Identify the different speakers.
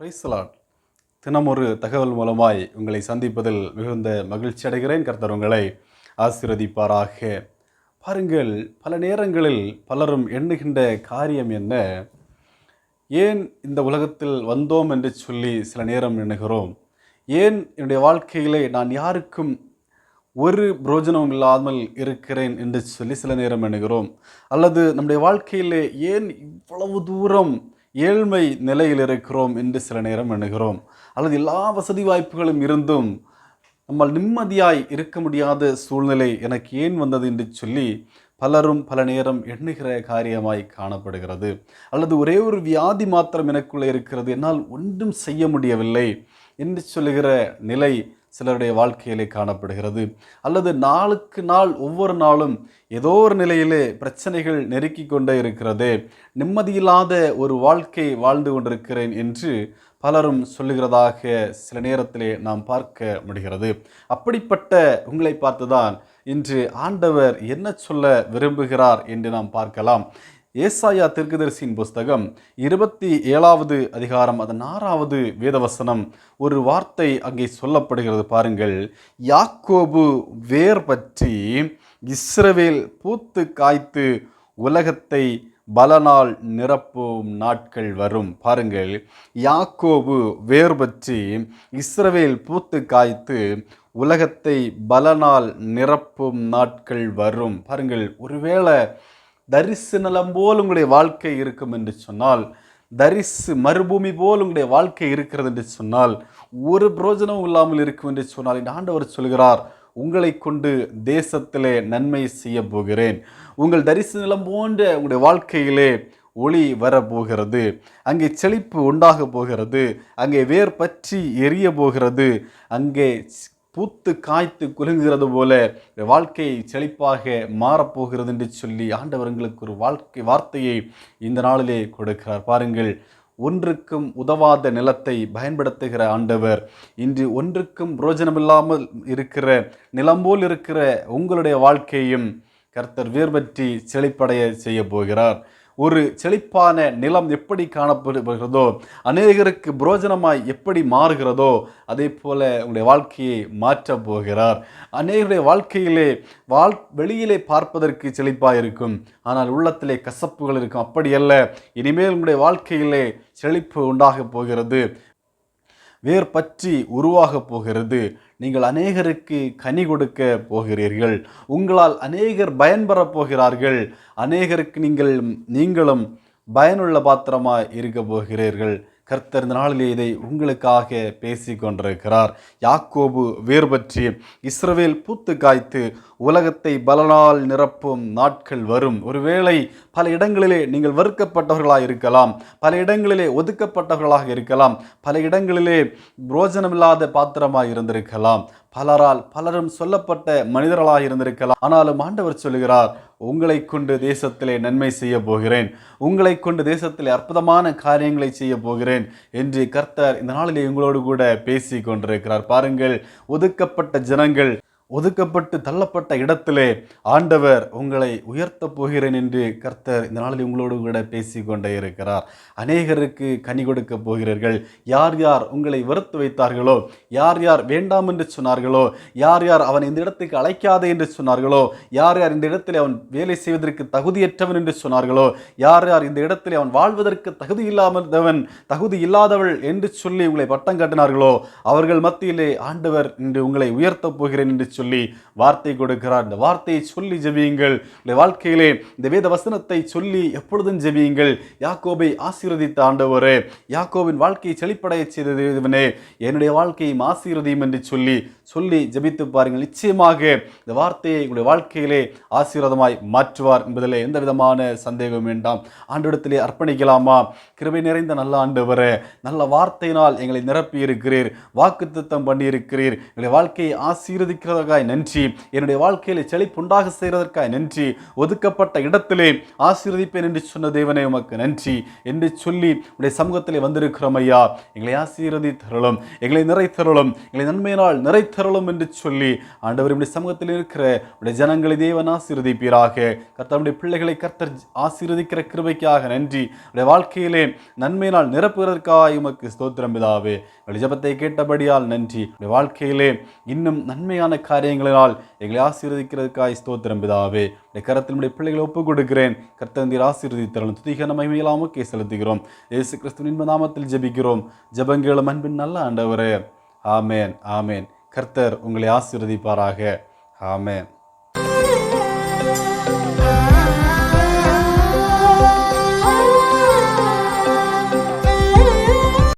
Speaker 1: பிரைஸ்லாட் தினம் ஒரு தகவல் மூலமாய் உங்களை சந்திப்பதில் மிகுந்த மகிழ்ச்சி அடைகிறேன். கர்த்தர் உங்களை ஆசீர்வதிப்பாராக. பாருங்கள் பல நேரங்களில் பலரும் எண்ணுகின்ற காரியம் என்ன? ஏன் இந்த உலகத்தில் வந்தோம் என்று சொல்லி சில நேரம் எண்ணுகிறோம். ஏன் என்னுடைய வாழ்க்கையிலே நான் யாருக்கும் ஒரு புரோஜனம் இல்லாமல் இருக்கிறேன் என்று சொல்லி சில நேரம் எண்ணுகிறோம். அல்லது நம்முடைய வாழ்க்கையிலே ஏன் இவ்வளவு தூரம் ஏழ்மை நிலையில் இருக்கிறோம் என்று சில நேரம் எண்ணுகிறோம். அல்லது எல்லா வசதி வாய்ப்புகளும் இருந்தும் நம்மால் நிம்மதியாய் இருக்க முடியாத சூழ்நிலை எனக்கு ஏன் வந்தது என்று சொல்லி பலரும் பல நேரம் எண்ணுகிற காரியமாய் காணப்படுகிறது. அல்லது ஒரே ஒரு வியாதி மாத்திரம் எனக்குள்ளே இருக்கிறது. என்னால் ஒன்றும் செய்ய முடியவில்லை என்று சொல்லுகிற நிலை சிலருடைய வாழ்க்கையிலே காணப்படுகிறது. அல்லது நாளுக்கு நாள் ஒவ்வொரு நாளும் ஏதோ ஒரு நிலையிலே பிரச்சனைகள் நெருக்கி கொண்டே இருக்கிறது. நிம்மதியில்லாத ஒரு வாழ்க்கை வாழ்ந்து கொண்டிருக்கிறேன் என்று பலரும் சொல்லுகிறதாக சில நேரத்திலே நாம் பார்க்க முடிகிறது. அப்படிப்பட்ட உங்களை பார்த்துதான் இன்று ஆண்டவர் என்ன சொல்ல விரும்புகிறார் என்று நாம் பார்க்கலாம். ஏசாயா தீர்க்கதரிசியின் புஸ்தகம் இருபத்தி ஏழாவது அதிகாரம் அதன் ஆறாவது வேதவசனம் ஒரு வார்த்தை அங்கே சொல்லப்படுகிறது. பாருங்கள் யாக்கோபு வேர் பற்றி இஸ்ரவேல் பூத்து காய்த்து உலகத்தை பலனால் நிரப்பும் நாட்கள் வரும். பாருங்கள் யாக்கோபு வேர் பற்றி இஸ்ரவேல் பூத்து காய்த்து உலகத்தை பலனால் நிரப்பும் நாட்கள் வரும். பாருங்கள் ஒருவேளை தரிசு நிலம் போல் உங்களுடைய வாழ்க்கை இருக்கும் என்று சொன்னால் தரிசு மறுபூமி போல் உங்களுடைய வாழ்க்கை இருக்கிறது என்று சொன்னால் ஒரு பிரயோஜனமும் இல்லாமல் இருக்கும் என்று சொன்னால் இந்த ஆண்டவர் சொல்கிறார் உங்களை கொண்டு தேசத்திலே நன்மை செய்ய போகிறேன். உங்கள் தரிசு நிலம் போன்ற உங்களுடைய வாழ்க்கையிலே ஒளி வரப்போகிறது. அங்கே செழிப்பு உண்டாக போகிறது. அங்கே வேர் பற்றி எரிய போகிறது. அங்கே பூத்து காய்த்து குலுங்குகிறது போல வாழ்க்கை செழிப்பாக மாறப்போகிறது என்று சொல்லி ஆண்டவர்களுக்கு ஒரு வாழ்க்கை வார்த்தையை இந்த நாளிலே கொடுக்கிறார். பாருங்கள் ஒன்றுக்கும் உதவாத நிலத்தை பயன்படுத்துகிற ஆண்டவர் இன்று ஒன்றுக்கும் புரோஜனமில்லாமல் இருக்கிற நிலம் போல் இருக்கிற உங்களுடைய வாழ்க்கையும் கர்த்தர் வேர்பற்றி செழிப்படைய செய்ய போகிறார். ஒரு செழிப்பான நிலம் எப்படி காணப்படுகிறதோ அநேகருக்கு புரோஜனமாய் எப்படி மாறுகிறதோ அதே போல உங்களுடைய வாழ்க்கையை மாற்றப் போகிறார். அநேகருடைய வாழ்க்கையிலே வாழ் வெளியிலே பார்ப்பதற்கு செழிப்பாக இருக்கும். ஆனால் உள்ளத்திலே கசப்புகள் இருக்கும். அப்படியல்ல இனிமேல் உங்களுடைய வாழ்க்கையிலே செழிப்பு உண்டாகப் போகிறது. வேர் பற்றி உருவாகப் போகிறது. நீங்கள் அநேகருக்கு கனி கொடுக்க போகிறீர்கள். உங்களால் அநேகர் பயன்பெறப் போகிறார்கள். அநேகருக்கு நீங்கள் நீங்களும் பயனுள்ள பாத்திரமாக இருக்க போகிறீர்கள். கர்த்தர் இந்த நாளிலே இதை உங்களுக்காக பேசி கொண்டிருக்கிறார். யாக்கோபு வேர் பற்றி இஸ்ரவேல் பூத்து காய்த்து உலகத்தை பலனால் நிரப்பும் நாட்கள் வரும். ஒருவேளை பல இடங்களிலே நீங்கள் வெறுக்கப்பட்டவர்களாக இருக்கலாம். பல இடங்களிலே ஒதுக்கப்பட்டவர்களாக இருக்கலாம். பல இடங்களிலே புரோஜனமில்லாத பாத்திரமாக இருந்திருக்கலாம். பலரால் பலரும் சொல்லப்பட்ட மனிதர்களாக இருந்திருக்கலாம். ஆனாலும் ஆண்டவர் சொல்லுகிறார் உங்களை கொண்டு தேசத்திலே நன்மை செய்ய போகிறேன். உங்களை கொண்டு தேசத்திலே அற்புதமான காரியங்களை செய்ய போகிறேன் என்று கர்த்தர் இந்த நாளிலே உங்களோடு கூட பேசி கொண்டிருக்கிறார். பாருங்கள் ஒதுக்கப்பட்ட ஜனங்கள் ஒதுக்கப்பட்டு தள்ளப்பட்ட இடத்திலே ஆண்டவர் உங்களை உயர்த்தப் போகிறேன் என்று கர்த்தர் இந்த நாளில் உங்களோடு கூட பேசி கொண்டே இருக்கிறார். அநேகருக்கு கனி கொடுக்க போகிறீர்கள். யார் யார் உங்களை வெறுத்து வைத்தார்களோ யார் யார் வேண்டாம் என்று சொன்னார்களோ யார் யார் அவன் இந்த இடத்துக்கு அழைக்காதே என்று சொன்னார்களோ யார் யார் இந்த இடத்தில் அவன் வேலை செய்வதற்கு தகுதியற்றவன் என்று சொன்னார்களோ யார் யார் இந்த இடத்தில் அவன் வாழ்வதற்கு தகுதி இல்லாதவன் தகுதி இல்லாதவள் என்று சொல்லி உங்களை பட்டம் கட்டினார்களோ அவர்கள் மத்தியிலே ஆண்டவர் இன்று உங்களை உயர்த்தப் போகிறேன் என்று சொல்லி சொல்லி வார்த்தை கொடுக்கிறார். இந்த வார்த்தையை சொல்லி ஜெபியுங்கள். உங்களுடைய வாழ்க்கையிலே இந்த வேத வசனத்தை சொல்லி எப்பொழுதும் ஜெபியுங்கள். யாக்கோபை ஆசீர்வதித்த ஆண்டவரே யாக்கோவின் வாழ்க்கையை செழிப்படைய செய்தவனே என்னுடைய வாழ்க்கையும் ஆசீர்வதியும் என்று சொல்லி சொல்லி ஜெபித்து பாருங்கள். நிச்சயமாக இந்த வார்த்தையை உங்களுடைய வாழ்க்கையிலே ஆசீர்வாதமாய் மாற்றுவார் என்பதில் எந்த விதமான சந்தேகம் வேண்டாம். ஆண்டிடத்திலே அர்ப்பணிக்கலாமா? கிருபை நிறைந்த நல்ல ஆண்டவரே நல்ல வார்த்தையினால் எங்களை நிரப்பி இருக்கிறீர் வாக்குத்தத்தம் பண்ணியிருக்கிறீர். எங்களுடைய வாழ்க்கையை ஆசீர்வதிக்கிற செய்கிறதற்காய் நன்றி. என்னுடைய வாழ்க்கையில் செழிப்புண்டாக செய்கிறதற்காய் நன்றி. ஒதுக்கப்பட்ட இடத்திலே ஆசீர்வதிப்பேன் என்று சொன்ன தேவனே உமக்கு நன்றி. என்று சொல்லி உடைய சமூகத்திலே வந்திருக்கிறோம் ஐயா. எங்களை ஆசீர்வதி தரலும் எங்களை நிறைத்தரலும் எங்களை நன்மையினால் நிறைத்தரலும் என்று சொல்லி ஆண்டவர் உடைய சமூகத்தில் இருக்கிற உடைய ஜனங்களை தேவன் ஆசீர்வதிப்பீராக. கர்த்தருடைய பிள்ளைகளை கர்த்தர் ஆசீர்வதிக்கிற கிருபைக்காக நன்றி. உடைய வாழ்க்கையிலே நன்மையினால் நிரப்புவதற்காக உமக்கு ஸ்தோத்திரம் பிதாவே. ஜபத்தை கேட்டபடியால் நன்றி. உடைய வாழ்க்கையிலே இன்னும் நன்மையான காரியங்களினால் எங்களை ஆசீர்வதிக்கிறதுக்காய் ஸ்தோத்திரம் பிதாவே. இந்த கரத்தில் பிள்ளைகளை ஒப்புக் கொடுக்கிறேன் கர்த்தந்தீர் ஆசீர்வதித்தரலும் துதிகன மகிமையிலாமக்கே செலுத்துகிறோம். இயேசு கிறிஸ்துவின் இன்ப நாமத்தில் ஜெபிக்கிறோம். ஜபங்களும் அன்பின் நல்ல ஆண்டவரே. ஆமேன் ஆமேன். கர்த்தர் உங்களை ஆசீர்வதிப்பாராக. ஆமேன்.